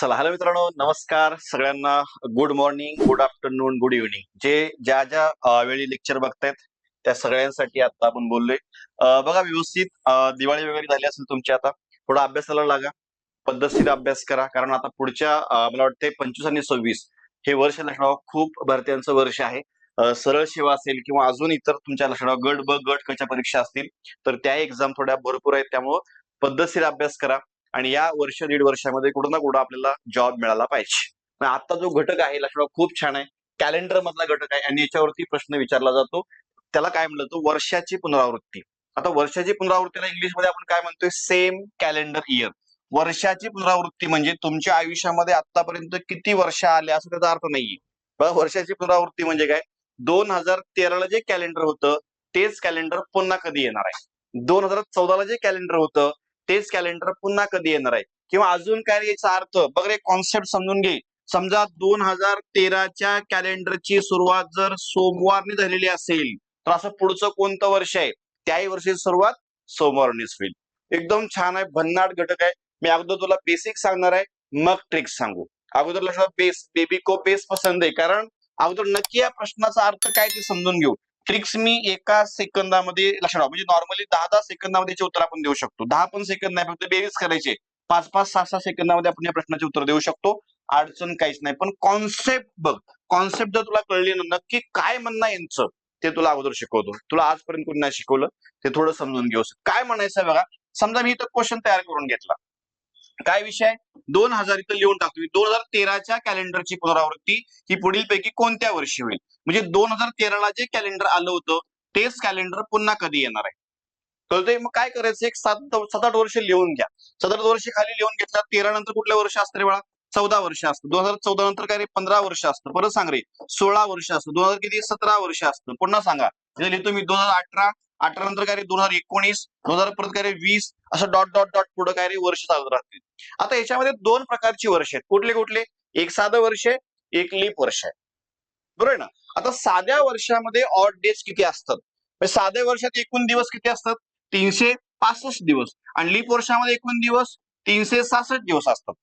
चला हॅलो मित्रांनो नमस्कार सगळ्यांना. Good morning good afternoon good evening जे ज्या ज्या वेळी लेक्चर बघतायत त्या सगळ्यांसाठी आता आपण बोललोय. बघा व्यवस्थित दिवाळी वगैरे झाली असेल तुमची आता थोडा अभ्यासाला लागा. पद्धतशीर अभ्यास करा कारण आता पुढच्या मला वाटते पंचवीस आणि सव्वीस हे वर्ष लक्षणाव खूप भरत्यांचं वर्ष आहे. सरळ सेवा असेल किंवा अजून इतर तुमच्या लक्षणाव गट ब गट कच्या परीक्षा असतील तर त्या एक्झाम थोड्या भरपूर आहेत त्यामुळं पद्धतशीर अभ्यास करा. आणि या वर्ष दीड वर्षामध्ये कुठं ना कुठं आपल्याला जॉब मिळाला पाहिजे. आता जो घटक आहे लक्षात खूप छान आहे. कॅलेंडर मधला घटक आहे आणि याच्यावरती प्रश्न विचारला जातो. त्याला काय म्हणलं वर्षाची पुनरावृत्ती. आता वर्षाची पुनरावृत्तीला इंग्लिशमध्ये आपण काय म्हणतोय? सेम कॅलेंडर इयर वर्षाची पुनरावृत्ती म्हणजे तुमच्या आयुष्यामध्ये आतापर्यंत किती वर्ष आले असं त्याचा अर्थ नाहीये. बघा वर्षाची पुनरावृत्ती म्हणजे काय? दोन हजार तेराला जे कॅलेंडर होतं तेच कॅलेंडर पुन्हा कधी येणार आहे? दोन हजार चौदाला जे कॅलेंडर होतं तेच कॅलेंडर पुन्हा कधी येणार आहे? किंवा अजून काय याचा अर्थ? बघ रे कॉन्सेप्ट समजून घे. समजा दोन हजार तेराच्या कॅलेंडरची सुरुवात जर सोमवारने झालेली असेल तर असं पुढचं कोणतं वर्ष आहे? त्याही वर्षाची सुरुवात सोमवारनेच होईल. एकदम छान आहे भन्नाट घटक आहे. मी अगोदर तुला बेसिक सांगणार आहे मग ट्रिक्स सांगू. अगोदर लक्षात बेस बेबी को बेस पसंद आहे. कारण अगोदर नक्की या प्रश्नाचा अर्थ काय ते समजून घेऊ. ट्रिक्स मी एका सेकंदामध्ये लक्षात म्हणजे नॉर्मली दहा दहा सेकंदामध्ये याचे उत्तर आपण देऊ शकतो. दहा पण सेकंद नाही फक्त बेरीज करायचे. पाच पाच सहा सहा सेकंदामध्ये आपण या प्रश्नाचे उत्तर देऊ शकतो. अडचण काहीच नाही. पण कॉन्सेप्ट बघ. कॉन्सेप्ट जर तुला कळली ना नक्की काय म्हणणं यांचं ते तुला अगोदर शिकवतो. तुला आजपर्यंत कोणी नाही शिकवलं ते थोडं समजून घेऊ. काय म्हणायचं बघा? समजा मी इथं क्वेश्चन तयार करून घेतला. काय विषय? दोन हजार इथं लिहून टाकतो दोन हजार तेराच्या कॅलेंडरची पुनरावृत्ती ही पुढील पैकी कोणत्या वर्षी होईल? म्हणजे दोन हजार तेराला जे कॅलेंडर आलं होतं तेच कॅलेंडर पुन्हा कधी येणार आहे? कळतंय? मग काय करायचं? एक सात सात आठ वर्ष लिहून घ्या. सात आठ वर्ष खाली लिहून घेतला तेरा नंतर कुठल्या वर्ष असतं रे बाळा? चौदा वर्ष असतं. दोन हजार चौदा नंतर काय रे? पंधरा वर्ष असतं. परत सांग रे. सोळा वर्ष असतं. दोन हजार किती? सतरा वर्ष असतं. पुन्हा सांगा. म्हणजे लिहितो मी दोन हजार अठरा अठरा नंतर काय रे? दोन हजार एकोणीस दोन हजार परत काय रे? वीस असं डॉट डॉट डॉट पुढे काय रे? वर्ष चालत राहतील. आता याच्यामध्ये दोन प्रकारची वर्ष आहेत. कुठले कुठले? एक साधं वर्ष आहे एक लीप वर्ष आहे. बरोबर आहे ना? आता साध्या वर्षामध्ये ऑड डेज किती असतात? म्हणजे साध्या वर्षात एकूण दिवस किती असतात? तीनशे पासष्ट दिवस. आणि लीप वर्षामध्ये एकूण दिवस तीनशे सहासष्ट दिवस असतात.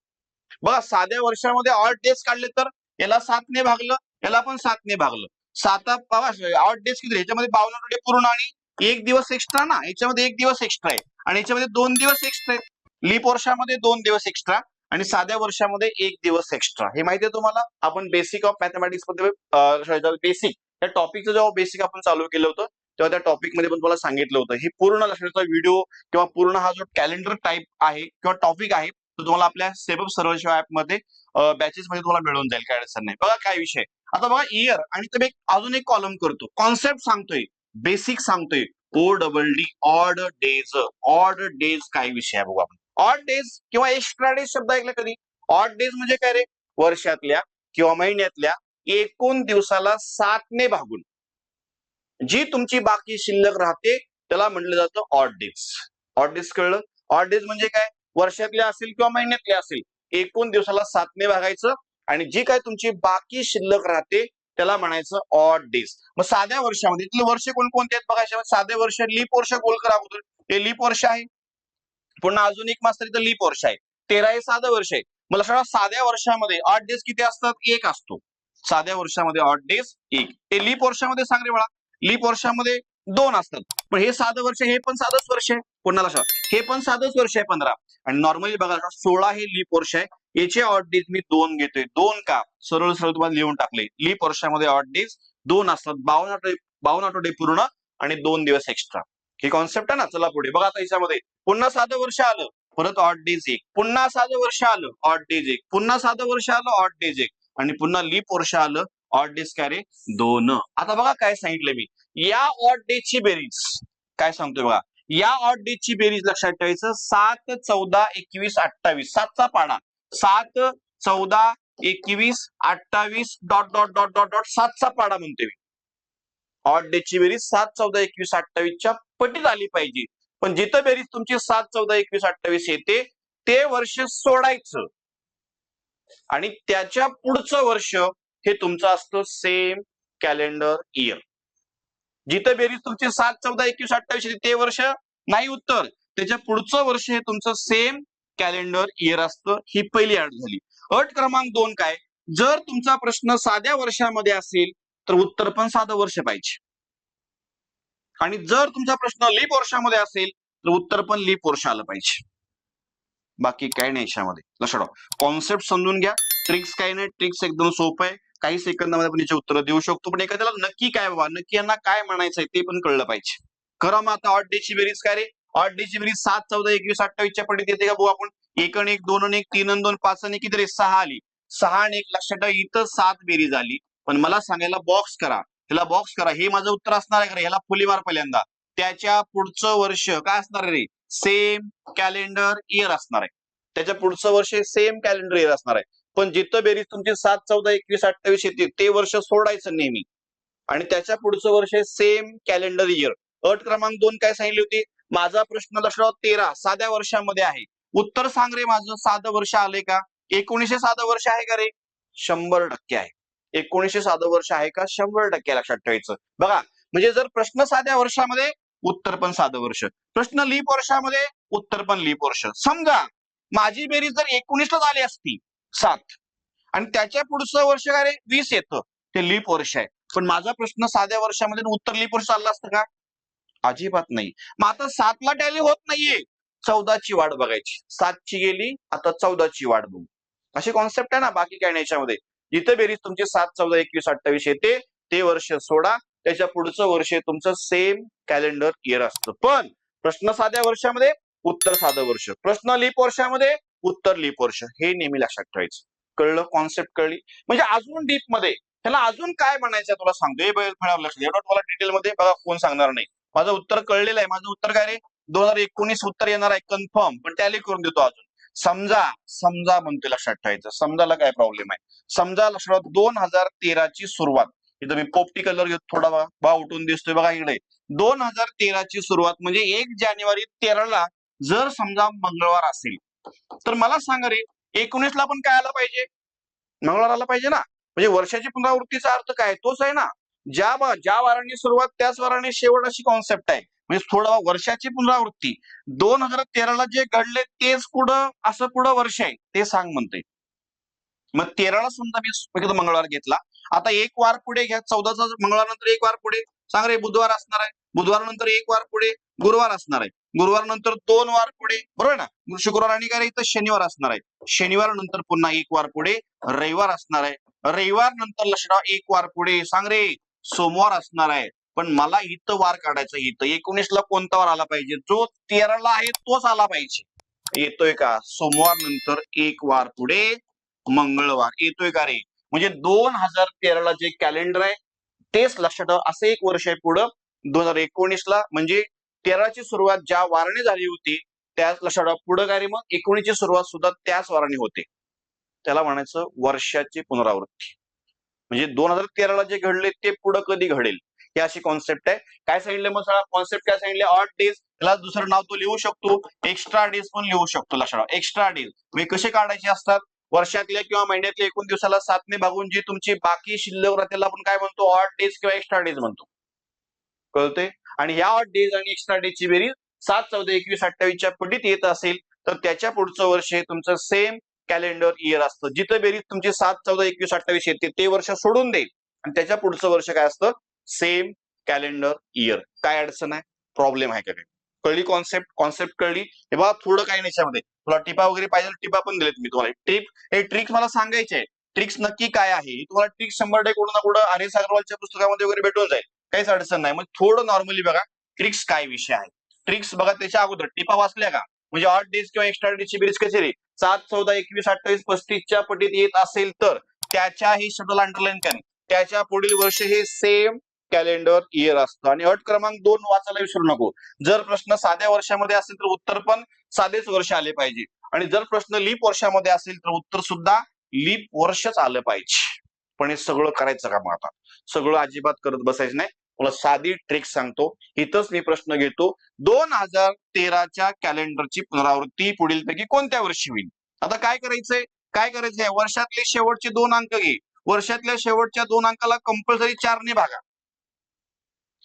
बघा साध्या वर्षामध्ये ऑड डेज काढले तर याला सातने भागलं याला पण सातने भागलं. सात ऑड डेज किती? ह्याच्यामध्ये बावन्न डे पूर्ण आणि एक दिवस एक्स्ट्रा ना? याच्यामध्ये एक दिवस एक्स्ट्रा आहे. आणि याच्यामध्ये दोन दिवस एक्स्ट्रा आहेत. लीप वर्षामध्ये दोन दिवस एक्स्ट्रा आणि साध्या वर्षामध्ये एक दिवस एक्स्ट्रा हे माहिती आहे तुम्हाला? आपण बेसिक ऑफ मॅथमॅटिक्समध्ये बेसिक त्या टॉपिकचं जेव्हा बेसिक आपण चालू केलं होतं तेव्हा त्या टॉपिकमध्ये पण तुम्हाला सांगितलं होतं. हे पूर्ण लक्षाचा व्हिडिओ किंवा पूर्ण हा जो कॅलेंडर टाईप आहे किंवा टॉपिक आहे तो तुम्हाला आपल्या सेबअप सर्व ऍपमध्ये ऍपमध्ये बॅचेस मध्ये तुम्हाला मिळून जाईल काय अडचण नाही. बघा काय विषय. आता बघा इयर आणि तुम्ही अजून एक कॉलम करतो. कॉन्सेप्ट सांगतोय. बेसिक सांगतोय. O double D odd days odd days काय विषय आहे बघू आपण. ऑड डेज किंवा एक्स्ट्रा डेज शब्द ऐकला कधी? ऑड डेज म्हणजे काय रे? वर्षातल्या किंवा महिन्यातल्या एकूण दिवसाला सातने भागून. जी तुमची बाकी शिल्लक राहते त्याला म्हटलं जातं ऑड डेज ऑड डेज कळलं? ऑड डेज म्हणजे काय? वर्षातले असेल किंवा महिन्यातले असेल एकूण दिवसाला सातने भागायचं आणि जी काय तुमची बाकी शिल्लक राहते त्याला म्हणायचं ऑड डेज मग साध्या वर्षामध्ये तिथले वर्ष कोणकोणते आहेत बघायचे साधे वर्ष लीप वर्ष गोलकर अगोदर. ते लीप वर्ष आहे. पुन्हा अजून एक मास्तर इथं लीप वर्ष आहे. तेरा हे साधं वर्ष आहे. मला सांगा साध्या वर्षामध्ये आठ डेज किती असतात? एक असतो. साध्या वर्षामध्ये आठ डेज एक. हे लीप वर्षामध्ये सांग रे बाळा. लीप वर्षामध्ये दोन असतात. पण हे साधं वर्ष हे पण साधंच वर्ष आहे. पुन्हा लक्षात हे पण साधंच वर्ष आहे पंधरा. आणि नॉर्मली बघा सोळा हे लीप वर्ष आहे. याचे ऑट डेज मी दोन घेतोय. दोन का? सरळ सरळ तुम्हाला लिहून टाकले. लीप वर्षामध्ये ऑट डेज दोन असतात. बावन्न आठवडे बावन्न आठवडे पूर्ण आणि दोन दिवस एक्स्ट्रा ही कॉन्सेप्ट आहे ना चला पुढे. बघा आता याच्यामध्ये. पुन्हा साधं वर्ष आलं परत ऑड डेज एक. पुन्हा साधं वर्ष आलं ऑट डेज एक. पुन्हा साधं वर्ष आलं ऑट डेज एक. आणि पुन्हा लीप वर्ष आलं ऑड डेज कॅरे दोन. आता बघा काय सांगितलं मी. या ऑड डेजची बेरीज काय सांगतोय बघा. या ऑट डेजची बेरीज लक्षात ठेवायचं. सात चौदा एकवीस अठ्ठावीस. सातचा पाडा. सात चौदा एकवीस अठ्ठावीस dot dot dot dot dot सातचा पाडा म्हणतोय मी. ऑट डेजची बेरीज सात चौदा एकवीस अठ्ठावीसच्या पटीत आली पाहिजे. पण जिथं बेरीज तुमची सात चौदा एकवीस अठ्ठावीस येते ते वर्ष सोडायचं. आणि त्याच्या पुढचं वर्ष हे तुमचं असतं सेम कॅलेंडर इयर जिथं बेरीज तुमची सात चौदा एकवीस अठ्ठावीस येते ते वर्ष नाही उत्तर. त्याच्या पुढचं वर्ष हे तुमचं सेम कॅलेंडर इयर असतं ही पहिली अट झाली. अट क्रमांक दोन काय? जर तुमचा प्रश्न साध्या वर्षामध्ये असेल तर उत्तर पण साधं वर्ष पाहिजे. आणि जर तुमचा प्रश्न लीप वर्षामध्ये असेल तर उत्तर पण लीप वर्ष आलं पाहिजे. बाकी काय नाही याच्यामध्ये. लक्षात कॉन्सेप्ट समजून घ्या. ट्रिक्स काय नाही. ट्रिक्स एकदम सोपं आहे. काही सेकंदामध्ये आपण याचे उत्तर देऊ शकतो पण एखाद्याला नक्की काय बाबा नक्की यांना काय म्हणायचंय ते पण कळलं पाहिजे. खरं मग आता ऑट डेची बेरीज काय रे? ऑट डेची बेरीज सात चौदा एकवीस अठ्ठावीसच्या पटीत येते का भाऊ आपण? एक आणि एक दोन आणि एक तीन आणि दोन पाच आणि किती रे? सहा आली. सहा आणि एक लक्षात ठेवा इथं सात बेरीज आली. पण मला सांगायला बॉक्स करा. ह्याला बॉक्स करा. हे माझं उत्तर असणार आहे का ह्याला फुली मार पहिल्यांदा. त्याच्या पुढचं वर्ष काय असणार आहे रे? सेम कॅलेंडर इयर असणार आहे. त्याच्या पुढचं वर्ष सेम कॅलेंडर इयर असणार आहे. पण जिथं बेरीज तुमची सात चौदा एकवीस अठ्ठावीस येते ते वर्ष सोडायचं नेहमी. आणि त्याच्या पुढचं वर्ष सेम कॅलेंडर इयर अट क्रमांक दोन काय सांगितली होती? माझा प्रश्न लक्षात तेरा साध्या वर्षामध्ये आहे. उत्तर सांग रे माझं. साधं वर्ष आलंय का? एकोणीसशे साधं वर्ष आहे का रे? शंभर टक्के आहे. एकोणीसशे साधं वर्ष आहे का? शंभर टक्के लक्षात ठेवायचं. बघा म्हणजे जर प्रश्न साध्या वर्षामध्ये उत्तर पण साधं वर्ष. प्रश्न लीप वर्षामध्ये उत्तर पण लीप वर्ष. समजा माझी बेरीज जर एकोणीसला झाली असती सात आणि त्याच्या पुढचं वर्ष काय रे? वीस येतं. ते लीप वर्ष आहे. पण माझा प्रश्न साध्या वर्षामध्ये उत्तर लीप वर्ष चालला असतं का? अजिबात नाही. मग आता सातला टॅली होत नाहीये. चौदाची वाट बघायची. सातची गेली आता चौदाची वाट बघू. अशी कॉन्सेप्ट आहे ना बाकी काय नाही याच्यामध्ये. जिथे बेरीज तुमची सात चौदा एकवीस अठ्ठावीस येते ते वर्ष सोडा. त्याच्या पुढचं वर्ष तुमचं सेम कॅलेंडर इयर असतं. पण प्रश्न साध्या वर्षामध्ये उत्तर साधं वर्ष. प्रश्न लीप वर्षामध्ये उत्तर लीप वर्ष. हे नेहमी लक्षात ठेवायचं. कळलं? कॉन्सेप्ट कळली? म्हणजे अजून डीपमध्ये. त्याला अजून काय म्हणायचं तुला सांगतो? हे फळावर लक्ष एवढं तुम्हाला डिटेल मध्ये बघा कोण सांगणार नाही. माझं उत्तर कळलेलं आहे. माझं उत्तर काय रे? दोन हजार एकोणीस उत्तर येणार आहे. कन्फर्म पण टॅली करून देतो अजून. समजा समजा म्हणतोय लक्षात ठेवायचं. समजाला काय प्रॉब्लेम आहे? समजा लक्षात दोन हजार तेराची सुरुवात. इथं मी पोपटी कलर घेतो थोडा बघा भाव उठून दिसतोय बघा इकडे. दोन हजार तेराची सुरुवात म्हणजे एक जानेवारी तेराला जर समजा मंगळवार असेल तर मला सांगा रे एकोणीसला पण काय आलं पाहिजे? मंगळवार आला पाहिजे ना? म्हणजे वर्षाची पुनरावृत्तीचा अर्थ काय? तोच आहे ना? ज्या ज्या वाराने सुरुवात त्याच वाराने शेवट अशी कॉन्सेप्ट आहे. म्हणजे थोडं वर्षाची पुनरावृत्ती. दोन हजार तेराला जे घडले तेच पुढं असं पुढं वर्ष आहे ते सांग म्हणते मग तेराला समजा मी मंगळवार घेतला. आता एक वार पुढे घ्या चौदाचा मंगळवार नंतर एक वार पुढे. सांग रे बुधवार असणार आहे. बुधवार नंतर एक वार पुढे गुरुवार असणार आहे. गुरुवार नंतर दोन वार पुढे बरोबर ना? शुक्रवार आणि काय रे? इथं शनिवार असणार आहे. शनिवार नंतर पुन्हा एक वार पुढे रविवार असणार आहे. रविवार नंतर लक्षात एक वार पुढे. सांग रे सोमवार असणार आहे. पण मला इथं वार काढायचं इथं. एकोणीसला कोणता वार आला पाहिजे? जो तेराला आहे तोच आला पाहिजे. येतोय का? सोमवार नंतर एक वार पुढे मंगळवार. येतोय का रे? म्हणजे दोन हजार तेराला जे कॅलेंडर आहे तेच लक्षात ठेवा. असं एक वर्ष आहे पुढं. दोन हजार एकोणीसला म्हणजे तेराची सुरुवात ज्या वाराने झाली होती त्याच लक्षात ठेवा. पुढं काय रे मग? एकोणीसची सुरुवात सुद्धा त्याच वाराने होते. त्याला म्हणायचं वर्षाची पुनरावृत्ती. म्हणजे दोन हजार तेराला जे घडले ते पुढं कधी घडेल? ही अशी कॉन्सेप्ट आहे. काय सांगितलं मग सगळा कॉन्सेप्ट काय सांगितले ऑट डेज त्याला दुसरं नाव तो लिहू शकतो. एक्स्ट्रा डेज पण लिहू शकतो लक्षात एक्स्ट्रा डेज म्हणजे कसे काढायचे असतात? वर्षातल्या किंवा महिन्यातल्या एकूण दिवसाला सातने भागून जी तुमची बाकी शिल्लक राहते त्याला आपण काय म्हणतो? ऑट डेज किंवा एक्स्ट्रा डेज म्हणतो. कळते आणि ह्या ऑट डेज आणि एक्स्ट्रा डेजची बेरीज सात चौदा एकवीस अठ्ठावीसच्या पिढीत येत असेल तर त्याच्या पुढचं वर्ष हे तुमचं सेम कॅलेंडर इयर असतं. जिथं बेरीज तुमची सात चौदा एकवीस अठ्ठावीस येते ते वर्ष सोडून देईल. आणि त्याच्या पुढचं वर्ष काय असतं? Same calendar year. काय अडचण आहे? प्रॉब्लेम आहे का काही कळली कॉन्सेप्ट कॉन्सेप्ट कळली? हे बघा थोडं काही नाही याच्यामध्ये. तुला टिपा वगैरे पाहिजे टिपा पण दिलेत मी तुम्हाला. ट्रिक हे ट्रिक्स मला सांगायचे ट्रिक्स नक्की काय आहे? तुम्हाला ट्रिक्स शंभर टक्के कुठं ना कुठं आर एस अग्रवालच्या पुस्तकामध्ये वगैरे भेटून जाईल. काहीच अडचण नाही. मग थोडं नॉर्मली बघा ट्रिक्स काय विषय आहे ट्रिक्स बघा त्याच्या अगोदर. टिपा वाचल्या का? म्हणजे आठ डेज किंवा एक्स्ट्रा डेजची बेरीज कचेरी सात चौदा एकवीस अठ्ठावीस पस्तीसच्या पटीत येत असेल तर त्याच्या ही शब्दाला अंडरलाईन करा. त्याच्या पुढील वर्ष हे सेम कॅलेंडर इयर असतं. आणि अट क्रमांक दोन वाचायला विसरू नको. जर प्रश्न साध्या वर्षामध्ये असेल तर उत्तर पण साधेच वर्ष आले पाहिजे. आणि जर प्रश्न लीप वर्षामध्ये असेल तर उत्तर सुद्धा लीप वर्षच आलं पाहिजे. पण हे सगळं करायचं का मग आता. सगळं अजिबात करत बसायचं नाही. मला साधी ट्रिक सांगतो. इथंच मी प्रश्न घेतो. दोन हजार तेराच्या कॅलेंडरची पुनरावृत्ती पुढील पैकी कोणत्या वर्षी होईल? आता काय करायचंय? काय करायचंय? वर्षातले शेवटचे दोन अंक घे. वर्षातल्या शेवटच्या दोन अंकाला कंपल्सरी चारने भागा.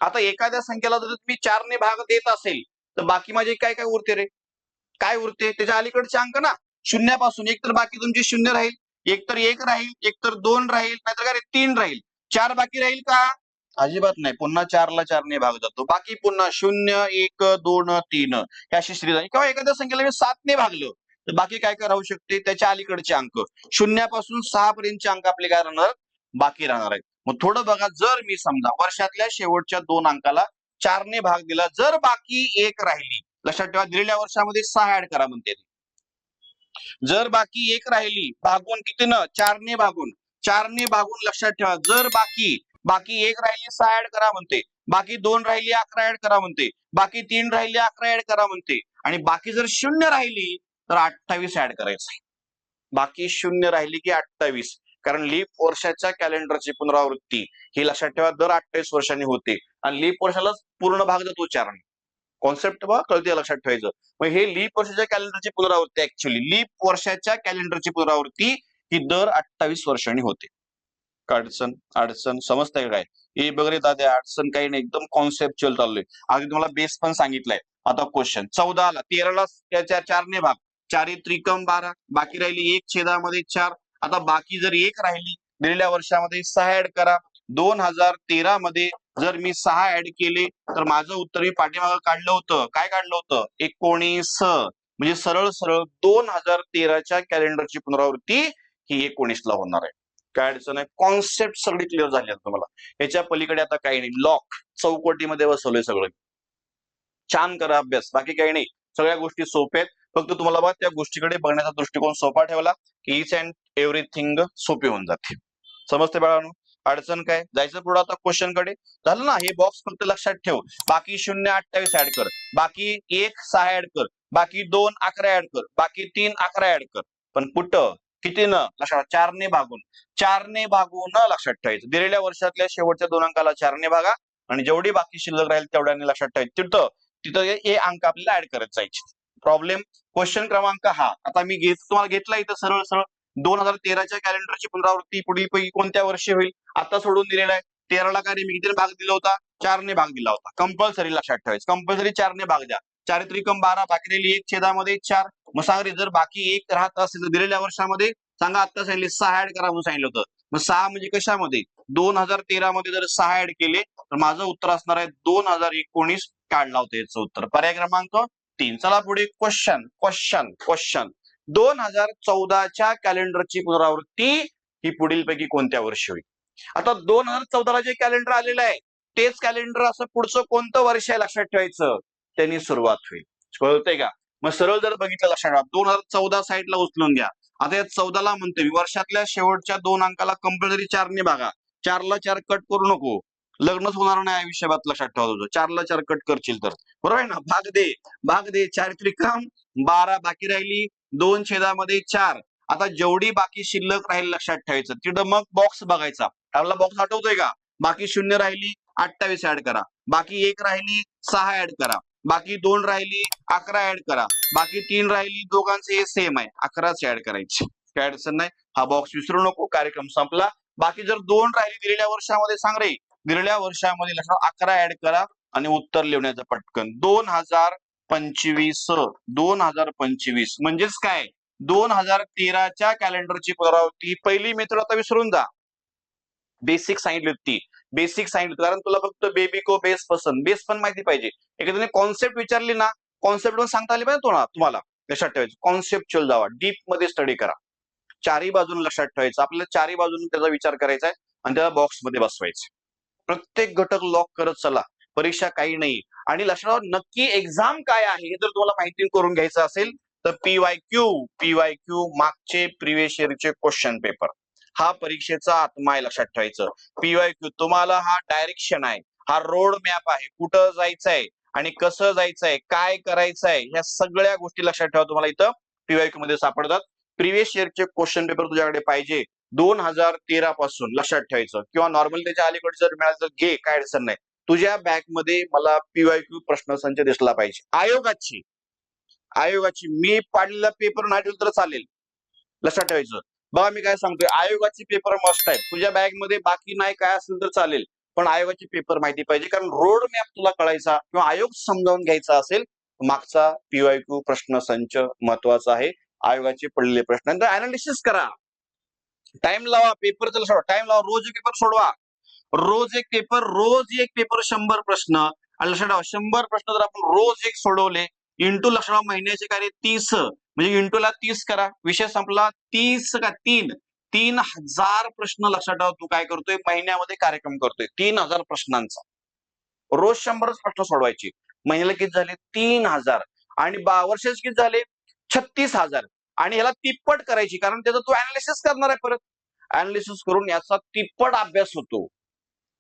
आता एखाद्या संख्येला जर तुम्ही चारने भाग देत असेल तर बाकी माझे काय काय उरते रे? काय उरते? त्याच्या अलीकडचे अंक ना शून्यापासून. एक तर बाकी तुमचे शून्य राहील एक तर एक राहील एक तर दोन राहील नाहीतर काय रे, तीन राहील. चार बाकी राहील का? अजिबात नाही. पुन्हा चारला चारने भाग जातो. बाकी पुन्हा शून्य एक दोन तीन हे अशी श्री जाईल किंवा एखाद्या संख्येला मी सातने भागलं तर बाकी काय काय राहू शकते? त्याच्या अलीकडचे अंक. शून्यापासून सहा पर्यंतचे अंक आपले काय राहणार? बाकी राहणार आहेत. मग थोडं बघा जर मी समजा वर्षातल्या शेवटच्या दोन अंकाला चारने भाग दिला जर बाकी एक राहिली लक्षात ठेवा दिलेल्या वर्षामध्ये सहा ऍड करा म्हणते जर बाकी एक राहिली भागून कितीनं? चारने भागून. चारने भागून लक्षात ठेवा जर बाकी बाकी एक राहिली सहा ऍड करा म्हणते. बाकी दोन राहिली अकरा ऍड करा म्हणते. बाकी तीन राहिली अकरा ऍड करा म्हणते. आणि बाकी जर शून्य राहिली तर अठ्ठावीस ऍड करायचं बाकी शून्य राहिली की अठ्ठावीस. कारण लीप वर्षाच्या कॅलेंडरची पुनरावृत्ती ही लक्षात ठेवा दर अठ्ठावीस वर्षांनी होते. आणि लीप वर्षालाच पूर्ण भाग जातो चारने कॉन्सेप्ट बघा कळते लक्षात ठेवायचं? मग हे लीप वर्षाच्या कॅलेंडरची पुनरावृत्ती ऍक्च्युली लीप वर्षाच्या कॅलेंडरची पुनरावृत्ती ही दर अठ्ठावीस वर्षांनी होते. अडचण? अडचण समजतंय काय? हे बघ रे दादा अडचण काही नाही एकदम कॉन्सेप्च्युअल चाललोय. अगदी तुम्हाला बेस पण सांगितलंय. आता क्वेश्चन चौदाला तेराला त्याच्या चारने भाग. चारी त्रिकम बारा बाकी राहिली एक छेदामध्ये चार. आता बाकी जर एक राहिली गेल्या वर्षामध्ये सहा ऍड करा. दोन हजार तेरा मध्ये जर मी सहा ऍड केले तर माझं उत्तर मी पाठीमागं काढलं होतं. काय काढलं होतं? एकोणीस. म्हणजे सरळ सरळ दोन हजार तेराच्या कॅलेंडरची पुनरावृत्ती ही एकोणीसला होणार आहे. काय अडचण आहे? कॉन्सेप्ट सगळी क्लिअर झाली आहे तुम्हाला. याच्या पलीकडे आता काही नाही. लॉक चौकटीमध्ये बसवलंय सगळं. छान करा अभ्यास. बाकी काही नाही. सगळ्या गोष्टी सोप्या आहेत. फक्त तुम्हाला बा त्या गोष्टीकडे बघण्याचा दृष्टिकोन सोपा ठेवला की इच अँड एव्हरीथिंग सोपी होऊन जाते. समजते बाळांनो? अडचण काय? जायचं पुढे आता क्वेश्चनकडे. झालं ना? हे बॉक्स फक्त लक्षात ठेव. बाकी शून्य अठ्ठावीस ऍड कर. बाकी एक सहा ऍड कर. बाकी दोन अकरा ऍड कर. बाकी तीन अकरा ऍड कर. पण कुठं? किती न लक्षात चारने भागून. चारने भागून लक्षात ठेवायचं. दिलेल्या वर्षातल्या शेवटच्या दोन अंकाला चारने भागा आणि जेवढी बाकी शिल्लक राहील तेवढ्याने लक्षात ठेवायचं. तिथं तिथं हे अंक आपल्याला ऍड करत जायचे. प्रॉब्लेम क्वेश्चन क्रमांक हा. आता मी घेत तुम्हाला घेतला इथं सरळ सरळ. दोन हजार तेराच्या कॅलेंडरची पुनरावृत्ती पुढील पैकी कोणत्या वर्षी होईल? आता सोडून दिलेला आहे. तेराला काय मी किती भाग दिला होता? चारने भाग दिला होता. कंपल्सरी लक्षात ठेवायचं. कंपल्सरी चारने भाग द्या. चारित्रिकम बारा बाकी राहिली एक छेदामध्ये चार. मग सांग रे जर बाकी एक राहत असेल तर दिलेल्या वर्षामध्ये सांगा आता सांगितले सहा ऍड करा म्हणून सांगितलं होतं. मग सहा म्हणजे कशामध्ये? दोन हजार तेरा मध्ये जर सहा ऍड केले तर माझं उत्तर असणार आहे दोन हजार एकोणीस काढला होता याचं उत्तर. पर्याय क्रमांक तीन. चला पुढे क्वेश्चन क्वेश्चन क्वेश्चन दोन हजार चौदाच्या कॅलेंडरची पुनरावृत्ती ही पुढील पैकी कोणत्या वर्षी होईल? आता दोन हजार चौदाला जे कॅलेंडर आलेलं आहे तेच कॅलेंडर असं पुढचं कोणतं वर्ष आहे लक्षात ठेवायचं? त्यांनी सुरुवात होईल. कळतंय का? मग सरळ जर बघितलं लक्षात ठेवा. दोन हजार चौदा साईडला उचलून घ्या. आता या चौदाला म्हणतोय. वर्षातल्या शेवटच्या दोन अंकाला कंपल्सरी चारने भागा. चारला चार कट करू नको. लग्नच होणार नाही आयुष्यात लक्षात ठेवा तुझं. चारला चार कट करशील तर. बरोबर आहे ना? भाग दे. भाग दे. चार बारा बाकी राहिली दोन छेदामध्ये चार. आता जेवढी बाकी शिल्लक राहील लक्षात ठेवायचं. तिथं मग बॉक्स बघायचा. आपला बॉक्स आठवतोय का? बाकी शून्य राहिली अठ्ठावीस ऍड करा. बाकी एक राहिली सहा ऍड करा. बाकी दोन राहिली अकरा ऍड करा. बाकी तीन राहिली दोघांचे हे सेम आहे. अकराच ऍड करायचे. काय अडचण नाही. हा बॉक्स विसरू नको. कार्यक्रम संपला. बाकी जर दोन राहिली दिलेल्या वर्षामध्ये सांग रे. दिलेल्या वर्षामध्ये लक्षात अकरा ऍड करा आणि उत्तर लिहिण्याचं पटकन. दोन हजार पंचवीस दोन हजार पंचवीस म्हणजेच काय? दोन हजार तेराच्या कॅलेंडरची पुनरावृत्ती पहिली मित्र आता विसरून जा. बेसिक सांगितली होती बेसिक सांगितलं कारण तुला फक्त बेबी को बेस पसंत बेस पण माहिती पाहिजे. एखाद्याने कॉन्सेप्ट विचारली ना कॉन्सेप्ट पण सांगता आली पाहिजे तुम्हाला तुम्हाला. लक्षात ठेवायचं. कॉन्सेप्टच्युअल जावा. डीपमध्ये स्टडी करा. चारही बाजून लक्षात ठेवायचं. आपल्याला चारही बाजून त्याचा विचार करायचा आहे आणि त्याला बॉक्समध्ये बसवायचं प्रत्येक घटक लॉक करत चला. परीक्षा काही नाही. आणि लक्षात नक्की एक्झाम काय आहे हे जर तुम्हाला माहिती करून घ्यायचं असेल तर पीवाय क्यू पीवाय क्यू मागचे प्रिव्हियस इयरचे क्वेश्चन पेपर हा परीक्षेचा आत्मा आहे लक्षात ठेवायचं. पीवाय क्यू तुम्हाला हा डायरेक्शन आहे. हा रोड मॅप आहे. कुठं जायचंय आणि कसं जायचंय काय करायचंय ह्या सगळ्या गोष्टी लक्षात ठेवा तुम्हाला इथं पीवाय क्यू मध्ये सापडतात. प्रिव्हियस इयरचे क्वेश्चन पेपर तुझ्याकडे पाहिजे. दोन हजार तेरा पासून लक्षात ठेवायचं. किंवा नॉर्मल त्याच्या अलीकडे जर मिळालं तर घे काय अडचण नाही. तुझ्या बॅगमध्ये मला पीवाय क्यू प्रश्नसंच दिसला पाहिजे. आयोगाची आयोगाची मी पाडलेला पेपर नाही ठेवलं तर चालेल. लक्षात ठेवायचं. बघा मी काय सांगतोय. आयोगाचे पेपर मस्त आहेत तुझ्या बॅगमध्ये बाकी नाही काय असेल तर चालेल. पण आयोगाचे पेपर माहिती पाहिजे. कारण रोड मॅप तुला कळायचा किंवा आयोग समजावून घ्यायचा असेल मागचा पीवाय क्यू प्रश्न संच महत्त्वाचा आहे. आयोगाचे पडलेले प्रश्न. अनालिसिस करा. टाइम लावा पेपरचा सोडवा. टाइम लावा रोज एक पेपर सोडवा. रोज एक पेपर रोज एक पेपर शंभर प्रश्न. आणि लक्षात ठेवा शंभर प्रश्न जर आपण रोज एक सोडवले इंटू लक्षात ठेवा महिन्याचे कार्य तीस. म्हणजे इंटूला तीस करा. विषय संपला तीस का तीन? तीन हजार प्रश्न लक्षात ठेवा तू काय करतोय? महिन्यामध्ये कार्यक्रम करतोय. तीन हजार प्रश्नांचा. रोज शंभरच प्रश्न सोडवायचे. महिन्याला किती झाले? तीन हजार. आणि बा वर्षाचे किती झाले? छत्तीस हजार. आणि याला तिप्पट करायची कारण त्याचा तू अनालिसिस करणार आहे परत. अनालिसिस करून याचा तिप्पट अभ्यास होतो.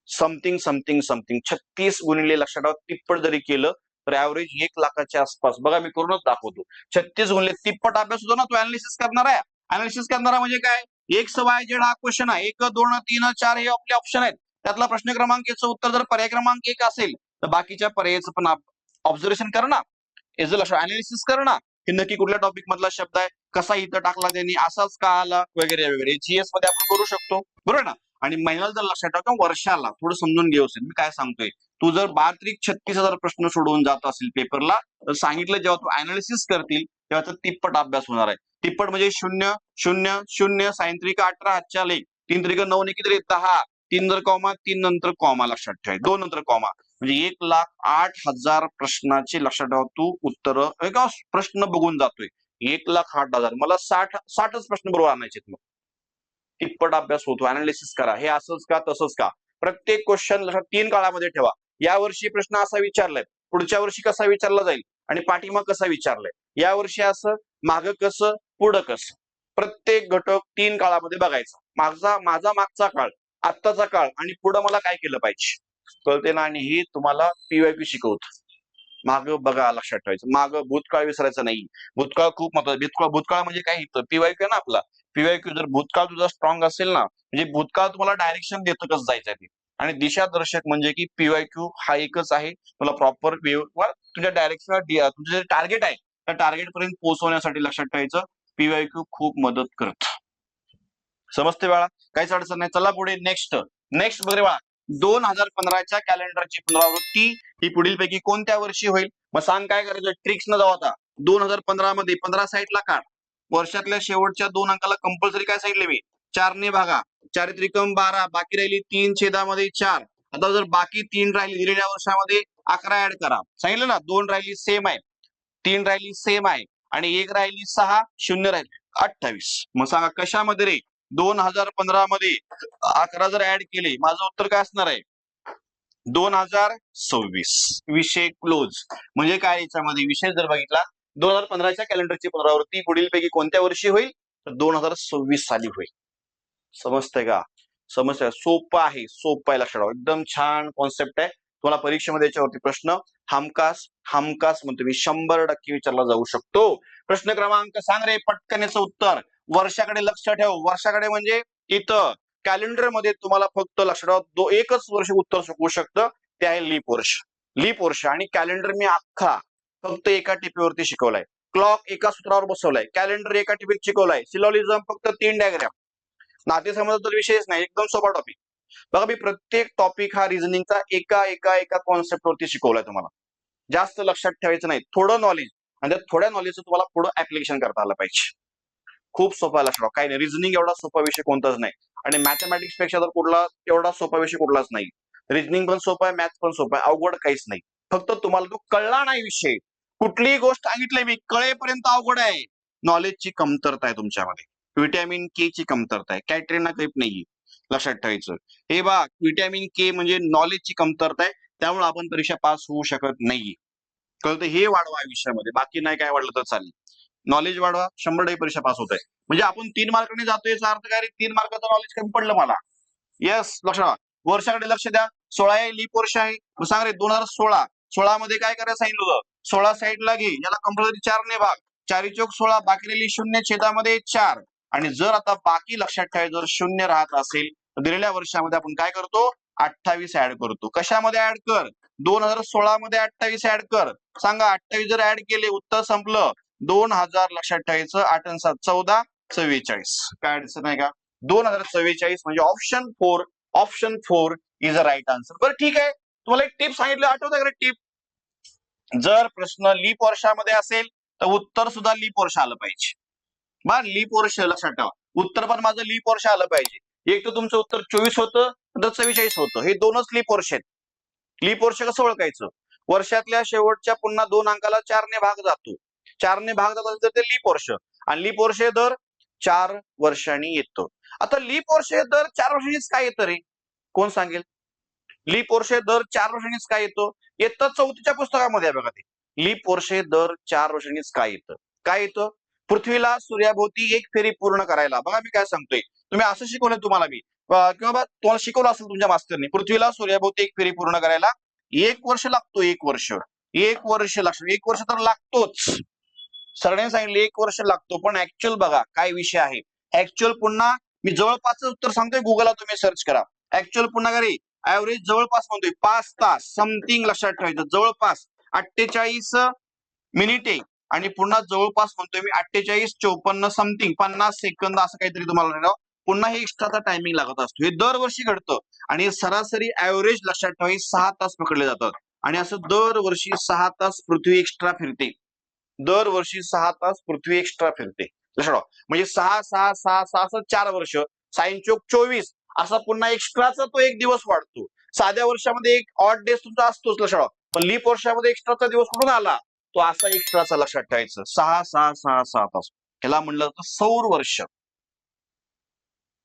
समथिंग समथिंग समथिंग छत्तीस गुणिले लक्षात ठेवा तिप्पट जरी केलं तर ऍव्हरेज एक लाखाच्या आसपास. बघा मी करूनच दाखवतो. छत्तीस गुणिले तिप्पट अभ्यास होतो ना तो अनालिसिस करणार आहे. अनालिसिस करणारा म्हणजे काय? एक सवाय जेड हा क्वेश्चन आहे. एक दोन तीन चार हे आपले ऑप्शन आहेत. त्यातला प्रश्न क्रमांक याचं उत्तर जर पर्याय क्रमांक एक असेल तर बाकीच्या पर्यायाचं पण ऑब्झर्वेशन करणं. एज अ लक्ष अनालिसिस कर हे की नक्की कुठल्या टॉपिक मधला शब्द आहे? कसा इथं टाकला त्यांनी असाच का आला वगैरे. वगैरे जीएसमध्ये आपण करू शकतो. बरोबर ना? आणि महिन्याला जर लक्षात ठेवा वर्षाला थोडं समजून घेऊ असेल. मी काय सांगतोय? तू जर बारा त्रिक छत्तीस हजार प्रश्न सोडवून जात असेल पेपरला तर सांगितलं जेव्हा तू अनालिसिस करतील तेव्हा तर तिप्पट अभ्यास होणार आहे. तिप्पट म्हणजे शून्य शून्य शून्य साइन अठरा हातच्या लेख. तीन त्रिक नऊ ने किती दहा. तीन जर कॉमा तीन नंतर कॉमा लक्षात ठेवा. दोन नंतर कॉमा. म्हणजे एक लाख आठ हजार प्रश्नाचे लक्षात ठेवा. तू उत्तर प्रश्न बघून जातोय. एक लाख आठ हजार. मला साठ साठच प्रश्न बरोबर आणायचे मग. तिप्पट अभ्यास होतो. अनालिसिस करा. हे असंच का तसंच का? प्रत्येक क्वेश्चन तीन काळामध्ये ठेवा. या वर्षी प्रश्न असा विचारलाय. पुढच्या वर्षी कसा विचारला जाईल? आणि पाठिमा कसा विचारलाय? या वर्षी असं माग कसं पुढं कसं? प्रत्येक घटक तीन काळामध्ये बघायचा. माझा माझा मागचा काळ आत्ताचा काळ आणि पुढं मला काय केलं पाहिजे? कळते ना? आणि हे तुम्हाला पीवायपी शिकवत. माग बघा लक्षात ठेवायचं. माग भूतकाळ विसरायचं नाही. भूतकाळ खूप महत्त्वाचा भूतकाळ भूतकाळ म्हणजे काय? इथं पीवायक्यू आहे ना आपला. पीवायक्यू जर भूतकाळ तुझा स्ट्रॉंग असेल ना म्हणजे भूतकाळ तुम्हाला डायरेक्शन देतं कसं जायचं ते. आणि दिशादर्शक म्हणजे की पीवायक्यू हा एकच आहे. तुला प्रॉपर तुझ्या डायरेक्शन तुझं जे टार्गेट आहे त्या टार्गेट पर्यंत पोहोचवण्यासाठी लक्षात ठेवायचं. पीवायक्यू खूप मदत करत. समजते बाळा? काहीच अडचण नाही. चला पुढे. नेक्स्ट नेक्स्ट बघे बाळा. दोन हजार पंधराच्या कॅलेंडरची पुनरावृत्ती ही पुढील पैकी कोणत्या वर्षी होईल? मग सांग काय करायचं? ट्रिक्स न जाऊ आता. दोन हजार पंधरा मध्ये पंधरा साईडला काढ. वर्षातल्या शेवटच्या दोन अंकाला कंपल्सरी काय सांगितले मी चारने भागा. चार त्रिकम बारा बाकी राहिली तीन छेदामध्ये चार. आता जर बाकी तीन राहिली दिलेल्या वर्षामध्ये अकरा ऍड करा. सांगितलं ना दोन राहिली सेम आहे. तीन राहिली सेम आहे. आणि एक राहिली सहा शून्य राहिली अठ्ठावीस. मग सांगा कशामध्ये रे? दोन हजार पंधरा मध्ये अकरा जर ऍड केले माझं उत्तर काय असणार आहे? दोन हजार सव्वीस. विषय क्लोज म्हणजे काय याच्यामध्ये? विषय जर बघितला दोन हजार पंधराच्या कॅलेंडरची पुनरावृत्ती पुढील पैकी कोणत्या वर्षी होईल? तर दोन हजार सव्वीस साली होईल. समजतंय का? समजतंय सोपं आहे. सोपं आहे लक्षात एकदम छान कॉन्सेप्ट आहे. तुम्हाला परीक्षेमध्ये याच्यावरती प्रश्न हमकास हमकास म्हणतो मी शंभर टक्के विचारला जाऊ शकतो. प्रश्न क्रमांक सांग रे पटकन याचं उत्तर. वर्षाकडे लक्ष ठेव. वर्षाकडे म्हणजे इथं कॅलेंडरमध्ये तुम्हाला फक्त लक्ष ठेवा. दो एकच वर्ष उत्तर शकू शकतं. ते आहे लीप वर्ष. लीप वर्ष आणि कॅलेंडर मी अख्खा फक्त एका टिपीवरती शिकवलाय. क्लॉक एका सूत्रावर बसवलाय. कॅलेंडर एका टिपीत शिकवलाय. सिलॉलिझम फक्त तीन डायग्राम. नातेसंबंधाचा तर विषयच नाही. एकदम सोपा टॉपिक बघा मी प्रत्येक टॉपिक हा रिझनिंगचा एका एका एका कॉन्सेप्ट वरती शिकवलाय तुम्हाला. जास्त लक्षात ठेवायचं नाही. थोडं नॉलेज आणि त्या थोड्या नॉलेजचं तुम्हाला पुढं ऍप्लिकेशन करता आलं पाहिजे. खूप सोपा लक्षात काही नाही. रिझनिंग एवढा सोपा विषय कोणताच नाही. आणि मॅथमॅटिक्सपेक्षा तर कुठला एवढा सोपा विषय कुठलाच नाही. रिझनिंग पण सोपं आहे मॅथ्स पण सोपं आहे. अवघड काहीच नाही. फक्त तुम्हाला तो कळला नाही विषय कुठलीही गोष्ट सांगितली मी कळेपर्यंत अवघड आहे. नॉलेजची कमतरता आहे तुमच्यामध्ये. व्हिटॅमिन के ची कमतरता आहे. कॅटरीना कैप नाहीये. लक्षात ठेवायचं. हे बा व्हिटॅमिन के म्हणजे नॉलेजची कमतरता आहे. त्यामुळे आपण परीक्षा पास होऊ शकत नाहीये. कळतं? हे वाढवा आयुष्यामध्ये. विषयामध्ये बाकी नाही काय वाढलं तर चालेल. नॉलेज वाढवा शंभर टक्के परीक्षा पास होत आहे म्हणजे आपण तीन मार्काने जातोय याचा अर्थ काय? तीन मार्काचं नॉलेज कमी पडलं मला. येस लक्ष वर्षाकडे लक्ष द्या. सोळा आहे लीप वर्ष आहे. मग सांग रे दोन हजार सोळा. सोळा मध्ये काय करायला सांगितलं होतं? सोळा साईडला घे. याला कंपल्सरी चार ने भाग. चारी चौक सोळा बाकी राहिली शून्य छेदामध्ये चार. आणि जर आता बाकी लक्षात ठेवायचं जर शून्य राहत असेल तर दिलेल्या वर्षामध्ये आपण काय करतो? अठ्ठावीस ऍड करतो. कशामध्ये ऍड कर? दोन हजार सोळा मध्ये अठ्ठावीस ऍड कर. सांगा अठ्ठावीस जर ऍड केले उत्तर संपलं. दोन हजार लक्षात ठेवायचं आठ आणि सात चौदा चव्वेचाळीस. काय अडचण आहे का? दोन हजार चव्वेचाळीस म्हणजे option four option four is a right answer बरं ठीक आहे. तुम्हाला एक टिप सांगितलं आठवतं का टिप जर प्रश्न लीप वर्षामध्ये असेल तर उत्तर सुद्धा लीप वर्ष आलं पाहिजे. बा लीप वर्ष लक्षात ठेवा. उत्तर पण माझं लीप वर्ष आलं पाहिजे. एक तर तुमचं उत्तर चोवीस होतं तर चव्वेचाळीस होतं. हे दोनच लीप वर्ष आहेत. लीप वर्ष कसं ओळखायचं? वर्षातल्या शेवटच्या पुन्हा दोन अंकाला चारने भाग जातो. चारने भाग झाला असेल तर ते लीप वर्ष. आणि लीप वर्ष दर चार वर्षांनी येतं. आता लीप वर्ष दर चार वर्षांनीच काय येतं रे? कोण सांगेल? लीप वर्ष दर चार वर्षांनीच काय येतो? येतं चौथीच्या पुस्तकामध्ये बघा ते. लीप वर्ष दर चार वर्षांनीच काय येतं? काय येतं? पृथ्वीला सूर्याभोवती एक फेरी पूर्ण करायला. बघा मी काय सांगतोय. तुम्ही असं शिकवलं तुम्हाला मी. किंवा तुम्हाला शिकवलं असेल तुमच्या मास्तरने. पृथ्वीला सूर्याभोवती एक फेरी पूर्ण करायला एक वर्ष लागतो एक वर्ष. एक वर्ष लागतो एक वर्ष तर लागतोच. सरांनी सांगितले एक वर्ष लागतो पण ऍक्च्युअल बघा काय विषय आहे. ऍक्च्युअल पुन्हा मी जवळपास उत्तर सांगतोय गुगलला तुम्ही सर्च करा. ऍक्च्युअल पुन्हा घरी ऍव्हरेज जवळपास म्हणतोय पाच तास समथिंग लक्षात ठेवायचं जवळपास अठ्ठेचाळीस मिनिटे आणि पुन्हा जवळपास म्हणतोय मी अठ्ठेचाळीस चौपन्न समथिंग पन्नास सेकंद असं काहीतरी तुम्हाला पुन्हा हे एक्स्ट्राचा टायमिंग लागत असतो. हे दरवर्षी घडतं. आणि सरासरी ऍव्हरेज लक्षात ठेवा सहा तास पकडले जातात. आणि असं दरवर्षी सहा तास पृथ्वी एक्स्ट्रा फिरते. दरवर्षी सहा तास पृथ्वी एक्स्ट्रा फिरते. लक्षात म्हणजे सहा सहा सहा सहा असं चार वर्ष. साईन चोक चोवीस. असा पुन्हा एक्स्ट्राचा तो एक दिवस वाढतो. साध्या वर्षामध्ये एक ऑड डेज तुमचा असतोच लक्षात पण लीप वर्षामध्ये एक्स्ट्राचा दिवस कुठून आला? तो असा एक्स्ट्राचा लक्षात ठेवायचं. सहा सहा सहा सहा तास. ह्याला म्हणलं जातं सौर वर्ष.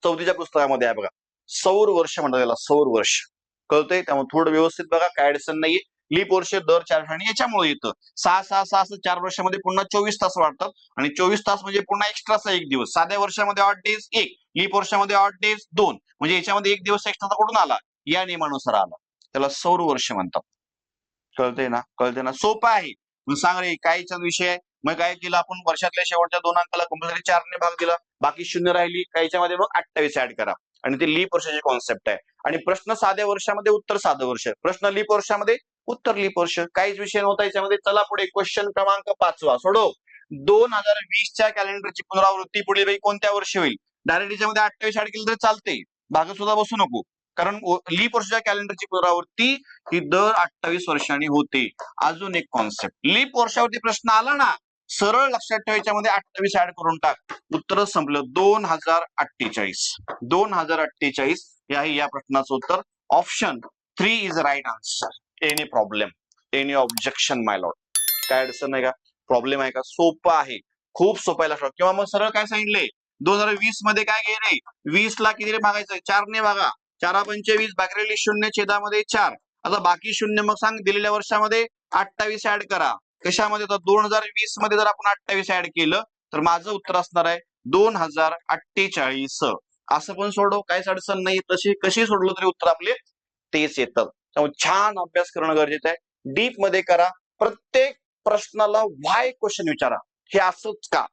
चौथीच्या पुस्तकामध्ये आहे बघा. सौर वर्ष म्हणतात त्याला सौर वर्ष. कळतंय? त्यामुळे थोडं व्यवस्थित बघा. काय अडचण नाहीये. लीप वर्ष दर चार आणि याच्यामुळे येतं. सहा सहा सहा असं चार वर्षामध्ये पुन्हा चोवीस तास वाढतात. आणि चोवीस तास म्हणजे पुन्हा एक्स्ट्राचा एक दिवस. साध्या वर्षामध्ये ऑट डेज एक. लीप वर्षामध्ये ऑट डेज दोन. म्हणजे याच्यामध्ये एक दिवस एक्स्ट्राचा कुठून आला? या नियमानुसार आला. त्याला सौर वर्ष म्हणतात. कळतंय ना? कळतंय ना? सोपं आहे. मग सांग रे कायचा विषय आहे. मग काय केलं आपण? वर्षातल्या शेवटच्या दोन अंकाला कंपल्सरी चारने भाग दिला. बाकी शून्य राहिली. याच्यामध्ये मग अठ्ठावीस ऍड करा. आणि ते लीप वर्षाची कॉन्सेप्ट आहे. आणि प्रश्न साध्या वर्षामध्ये उत्तर साधं वर्ष. प्रश्न लीप वर्षामध्ये उत्तर लीप वर्ष. काहीच विषय नव्हता याच्यामध्ये. चला पुढे क्वेश्चन क्रमांक पाचवा. सोडो दोन हजार वीसच्या कॅलेंडरची पुनरावृत्ती पुढे बाई कोणत्या वर्षी होईल? डायरेक्ट याच्यामध्ये अठ्ठावीस ऍड केलं तर चालते भाग सुद्धा बसू नको. कारण लीप वर्षाच्या कॅलेंडरची पुनरावृत्ती ही दर अठ्ठावीस वर्षांनी होते. अजून एक कॉन्सेप्ट लीप वर्षावरती प्रश्न आला ना सरळ लक्षात ठेवायच्या मध्ये अठ्ठावीस ऍड करून टाक. उत्तर संपलं. दोन हजार अठ्ठेचाळीस. दोन हजार अठ्ठेचाळीस हे आहे या प्रश्नाचं उत्तर. Option three is right answer any problem any objection my lord काय अडचण आहे का? प्रॉब्लेम आहे का? सोपं आहे. खूप सोपं लक्षात किंवा मग सरळ काय सांगितले? दोन हजार वीसमध्ये काय गेले वीस ला किती भागायचं चारने भागा. चारा पंचवीस बाकरेली शून्य छेदामध्ये चार. आता बाकी शून्य मग सांग दिलेल्या वर्षामध्ये अठ्ठावीस ऍड करा. कशामध्ये? तर दोन हजार वीसमध्ये जर आपण अठ्ठावीस ऍड केलं तर माझं उत्तर असणार आहे दोन हजार अठ्ठेचाळीस. असं पण सोडव. काहीच अडचण नाही. तशी कशी सोडलं तरी उत्तर आपले तेच येतं. त्यामुळे छान अभ्यास करणं गरजेचं आहे. डीपमध्ये करा. प्रत्येक प्रश्नाला वाय क्वेश्चन विचारा. हे असंच का?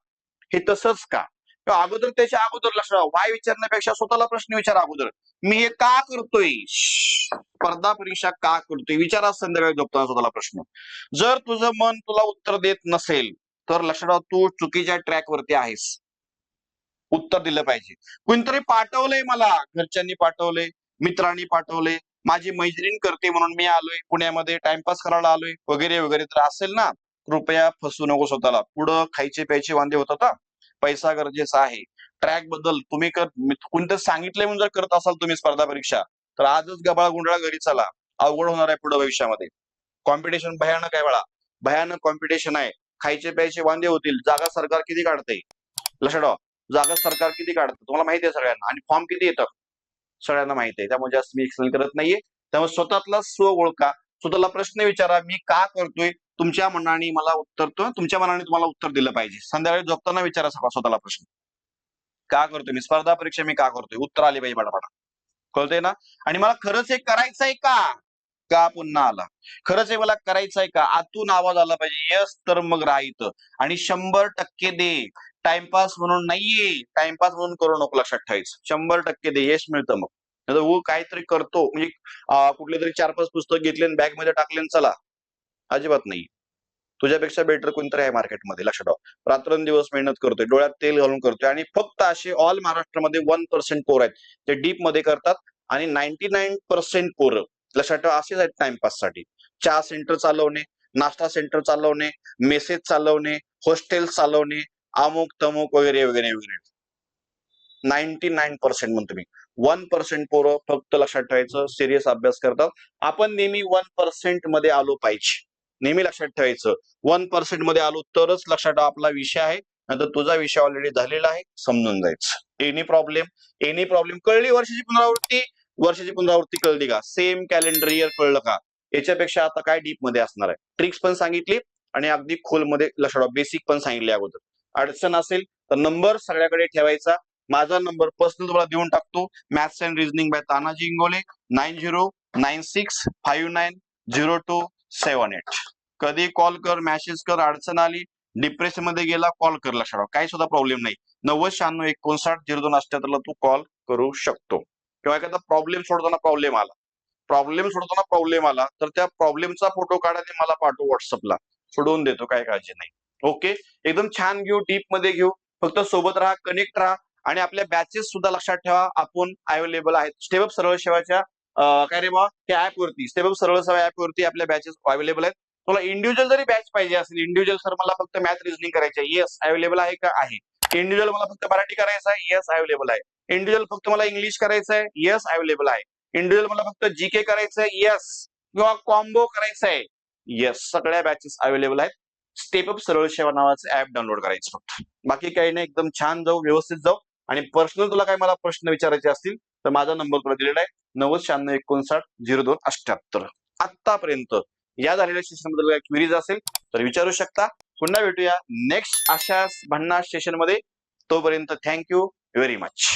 हे तसंच का? किंवा अगोदर त्याच्या अगोदर लक्ष वाय विचारण्यापेक्षा स्वतःला प्रश्न विचारा अगोदर. मी हे का करतोय? स्पर्धा परीक्षा का करतोय? विचारा संध्याकाळी झोपताना स्वतःला प्रश्न. जर तुझं मन तुला उत्तर देत नसेल तर लक्षात तू चुकीच्या ट्रॅक वरती आहेस. उत्तर दिलं पाहिजे. कोणतरी पाठवलंय मला. घरच्यांनी पाठवलंय मित्रांनी पाठवले माझी मैत्रीण करते म्हणून मी आलोय. पुण्यामध्ये टाइमपास करायला आलोय. वगैरे वगैरे तर असेल ना कृपया फसू नको स्वतःला. पुढं खायचे प्यायचे वांदे होतात पैसा गरजेचा आहे. ट्रॅकबद्दल तुम्ही कर कोणतं सांगितलंय म्हणून जर करत असाल तुम्ही स्पर्धा परीक्षा तर आजच गबाळ गुंडाळा घरी चला. अवघड होणार आहे पुढे भविष्यामध्ये. कॉम्पिटिशन भयानक आहे बाळा. भयानक कॉम्पिटिशन आहे. खायचे प्यायचे वांदे होतील. जागा सरकार किती काढते लक्षात जागा सरकार किती काढतं? तुम्हाला माहिती आहे सगळ्यांना. आणि फॉर्म किती येतं? सगळ्यांना माहिती आहे. त्यामुळे जास्त मी एक्सप्लेन करत नाहीये. त्यामुळे स्वतःतला स्व ओळखा. स्वतःला प्रश्न विचारा मी का करतोय? तुमच्या मनाने मला उत्तर तुमच्या मनाने तुम्हाला उत्तर दिलं पाहिजे. संध्याकाळी झोपताना विचारा सगळा स्वतःला प्रश्न. का करतोय? मी स्पर्धा परीक्षा मी का करतोय? उत्तर आले पाहिजे पटापटा. कळतंय ना? आणि मला खरंच हे करायचंय का? का पुन्हा आला? खरंच हे मला करायचंय का? आतून आवाज आला पाहिजे. यस तर मग राहित आणि शंभर टक्के दे. टाइमपास म्हणून नाहीये. टाइमपास म्हणून करू नको लक्षात ठेवायचं. शंभर टक्के दे यश मिळतं मग. नाहीतर काहीतरी करतो. म्हणजे कुठले तरी चार पाच पुस्तक घेतले बॅगमध्ये टाकले चला. अजिबात नाही तुझ्यापेक्षा बेटर कोणतरी आहे मार्केटमध्ये लक्षात ठेवा. रात्रंदिवस मेहनत करतोय डोळ्यात तेल घालून करतोय आणि फक्त असे ऑल महाराष्ट्रामध्ये वन पर्सेंट पोर आहेत. ते डीपमध्ये करतात आणि नाईन्टी नाईन पर्सेंट पोरं. लक्षात ठेवा असेच आहेत टाइमपाससाठी चहा सेंटर चालवणे नाश्ता सेंटर चालवणे मेसेज चालवणे हॉस्टेल चालवणे अमुक तमुक वगैरे वगैरे वगैरे. नाईन्टी नाईन पर्सेंट म्हणतो मी. वन पर्सेंट पोरं फक्त लक्षात ठेवायचं सिरियस अभ्यास करतात. आपण नेहमी वन पर्सेंटमध्ये आलो पाहिजे. नेहमी लक्षात ठेवायचं. वन पर्सेंटमध्ये आलो तरच लक्षात ठेवा आपला विषय आहे. नंतर तुझा विषय ऑलरेडी झालेला आहे समजून जायचं. एनी प्रॉब्लेम एनी प्रॉब्लेम कळली वर्षाची पुनरावृत्ती? वर्षाची पुनरावृत्ती कळली का? सेम कॅलेंडर इयर कळलं का? याच्यापेक्षा आता काय डीपमध्ये असणार आहे? ट्रिक्स पण सांगितली आणि अगदी खोलमध्ये लक्षात बेसिक पण सांगितले अगोदर. अडचण असेल तर नंबर सगळ्याकडे ठेवायचा. माझा नंबर पर्सनल तुम्हाला देऊन टाकतो. Maths and reasoning by Tanaji Ingole nine zero nine six five nine zero two seven eight कधी कॉल कर मॅसेज कर अडचण आली डिप्रेशनमध्ये गेला कॉल कर लक्षात ठेवा. काही सुद्धा प्रॉब्लेम नाही. नव्वद शहाण्णव एकोणसाठ झिरो दोन अठ्याहत्तरला तू कॉल करू शकतो. किंवा एखादा प्रॉब्लेम सोडताना प्रॉब्लेम आला. प्रॉब्लेम सोडताना प्रॉब्लेम आला तर त्या प्रॉब्लेमचा फोटो काढा ते मला पाठव व्हॉट्सअपला सोडवून देतो काय काळजी नाही. ओके? एकदम छान घेऊ डीपमध्ये घेऊ. फक्त सोबत राहा कनेक्ट राहा आणि आपल्या बॅचेस सुद्धा लक्षात ठेवा आपण अवेलेबल आहेत. स्टेप सरळ सेवाच्या काय रे बा त्या ऍप वरती. स्टेप सरळ सेवा ऍप वरती आपल्या बॅचेस अवेलेबल आहेत. तुला इंडिव्हिज्युअल जरी बॅच पाहिजे असेल इंडिव्हिज्युअल सर मला फक्त मॅथ रिजनिंग करायचं आहे. येस अवेलेबल आहे का? आहे. इंडिव्हिज्युअल मला फक्त मराठी करायचं आहे? येस अवेलेबल आहे. इंडिव्हिज्युअल फक्त मला इंग्लिश करायचं आहे? येस अवेलेबल आहे. इंडिव्हिज्युअल मला फक्त जीके करायचं आहे? येस किंवा कॉम्बो करायचं आहे? येस सगळ्या बॅचेस अवेलेबल आहेत. स्टेप अप सरळ सेवा नावाचं ऍप डाउनलोड करायचं फक्त. बाकी काही नाही एकदम छान जाऊ व्यवस्थित जाऊ. आणि पर्सनल तुला काय मला प्रश्न विचारायचे असतील तर माझा नंबर तुला दिलेला आहे नव्वद शहाण्णव एकोणसाठ झिरो दोन अठ्याहत्तर. आतापर्यंत या झालेल्या सेशनबद्दल काही क्विरीज असेल तर विचारू शकता. पुन्हा भेटूया नेक्स्ट अशाच भन्नाट सेशनमध्ये. तोपर्यंत थँक्यू व्हेरी मच